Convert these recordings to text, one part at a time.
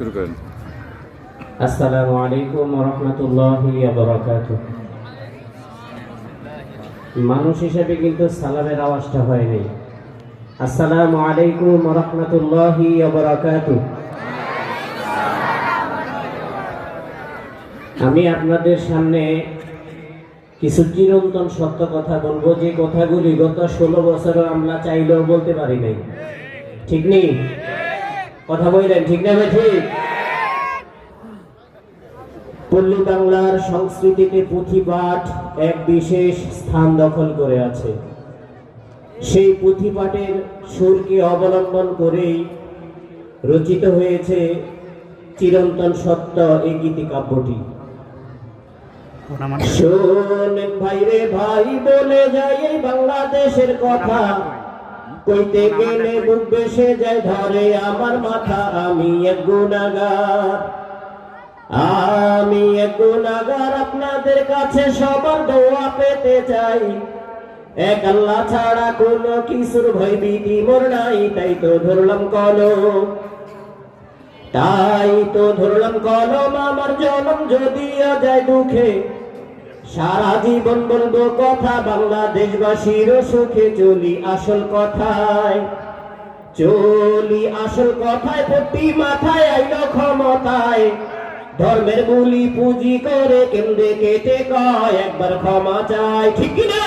শুরু করেন। আসসালামু আলাইকুম মানুষ হিসেবে কিন্তু সালামের আওয়াজটা আসসালামু আলাইকুম আমি আপনাদের সামনে কিছু চিরন্তন সত্য কথা বলব, যে কথাগুলি গত ষোলো বছরও আমরা চাইলেও বলতে পারি নাই। ঠিক নেই? কথা বললেন, ঠিক না ঠিক? পল্লী বাংলার সংস্কৃতিতে পুঁথিপাঠ এক বিশেষ স্থান দখল করে আছে। সেই পুঁথিপাঠের সুরকে অবলম্বন করেই রচিত হয়েছে চিরন্তন সত্য এই গীতিকাব্যটি। শোনেন ভাই রে ভাই, বলে যাই বাংলাদেশের কথা। কইতে গেলে বুক বেসে যায় ধরে, আমার মাথা আমি এক গুণাগার। আমি এক গুণাগার, আপনাদের কাছে সবার দোয়া পেতে চাই। এক আল্লাহ ছাড়া কোনো কিছুর ভয় ভীতি মোর নাই, তাই তো ধরলাম কলম। তাই তো ধরলাম কলম, আমার জনম যদিও যায় দুঃখে সারা জীবন বলব কথা, বাংলাদেশবাসীর সুখে চলি আসল কথায়। চলি আসল কথায় প্রতি মাথায় আইলো ক্ষমতায়। ধর্মের বুলি পুঁজি করে কেন্দ্রে কেটে কয়, একবার ক্ষমা চাই। ঠিক না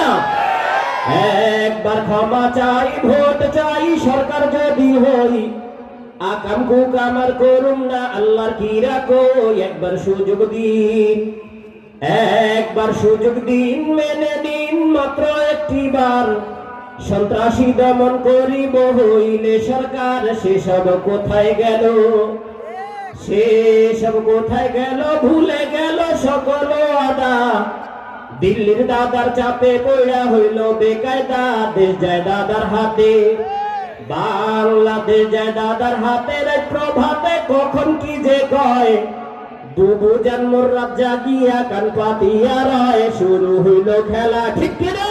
একবার ক্ষমা চাই, ভোট চাই, সরকার যদি হই, আকাম কুকাম আর করুম না, আল্লাহর কি রাখো? একবার সুযোগ দিন। একবার সুযোগ দিন, মেনে দিন মাত্র একটি বার সন্ত্রাসী দমন করিব হইলে সরকার, সেসব কোথায় গেল? সেসব কোথায় গেল? ভুলে গেল সকল আদা। দিল্লির দাদার চাপে পড়া হইল বেকায়দা। দেশ যায় দাদার হাতে। বাংলাদেশ যায় দাদার হাতে। প্রভাতে কখন কি যে কয়? দুবু জন্মর রাত জাগিয়া কান পাতিয়া রয়, শুরু হইল খেলা, ঠিক কিনা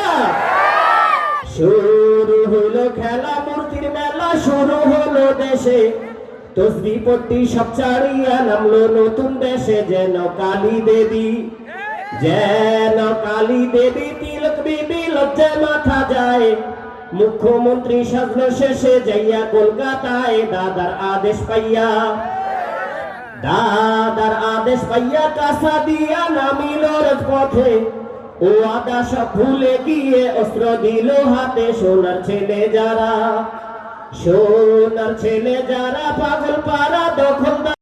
শুরু হইল খেলা, মূর্তির মেলা শুরু হলো দেশে। তসবি পট্টি সব ছাড়িয়া নামলো নতুন দেশে, যেন কালী দেবী, যেন কালী দেবী তিলক বিবি লজ্জা মাথা যায়। মুখ্যমন্ত্রী সাজলো শেষে, যাইয়া কলকাতায়, দাদার আদেশ পাইয়া দাদার আদেশ পাইয়া কাসা দিয়া নামিল পথে। ও আদা সব ভুলে গিয়ে অস্ত্র দিল হাতে সোনার ছেলে যারা। সোনার ছেলে যারা পাগল পারা দখল